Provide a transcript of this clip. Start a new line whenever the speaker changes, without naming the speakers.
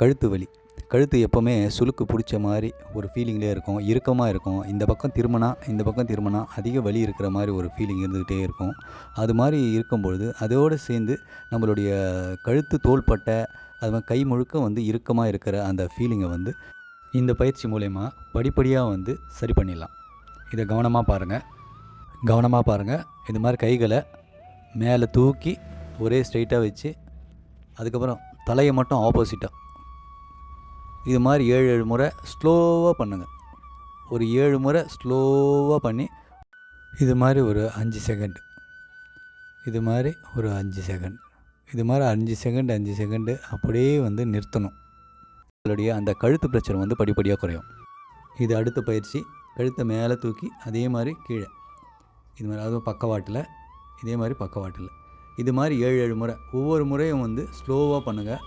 கழுத்து வலி. கழுத்து எப்போவுமே சுளுக்கு பிடிச்ச மாதிரி ஒரு ஃபீலிங்லேயே இருக்கும். இறுக்கமாக இருக்கும். இந்த பக்கம் திரும்பினா இந்த பக்கம் திரும்பினா அதிக வலி இருக்கிற மாதிரி ஒரு ஃபீலிங் இருந்துக்கிட்டே இருக்கும். அது மாதிரி இருக்கும்பொழுது அதோடு சேர்ந்து நம்மளுடைய கழுத்து தோள்பட்டை அது மாதிரி கை முழுக்க வந்து இறுக்கமாக இருக்கிற அந்த ஃபீலிங்கை வந்து இந்த பயிற்சி மூலயமா படிப்படியாக வந்து சரி பண்ணிடலாம். இதை கவனமாக பாருங்கள் கவனமாக பாருங்கள் இந்த மாதிரி கைகளை மேலே தூக்கி ஒரே ஸ்ட்ரைட்டாக வச்சு அதுக்கப்புறம் தலையை மட்டும் ஆப்போசிட்டாக இது மாதிரி ஏழு ஏழு முறை ஸ்லோவாக பண்ணுங்கள் ஒரு ஏழு முறை ஸ்லோவாக பண்ணி இது மாதிரி ஒரு அஞ்சு செகண்ட் இது மாதிரி ஒரு அஞ்சு செகண்ட் இது மாதிரி அஞ்சு செகண்ட் அஞ்சு செகண்டு அப்படியே வந்து நிறுத்தணும். உங்களுடைய அந்த கழுத்து பிரச்சனை வந்து படிப்படியாக குறையும். இது அடுத்த பயிற்சி. கழுத்தை மேலே தூக்கி அதே மாதிரி கீழே. இது மாதிரி அதுவும் பக்கவாட்டில். இதே மாதிரி பக்கவாட்டில். இது மாதிரி ஏழு ஏழு முறை. ஒவ்வொரு முறையும் வந்து ஸ்லோவாக பண்ணுங்கள்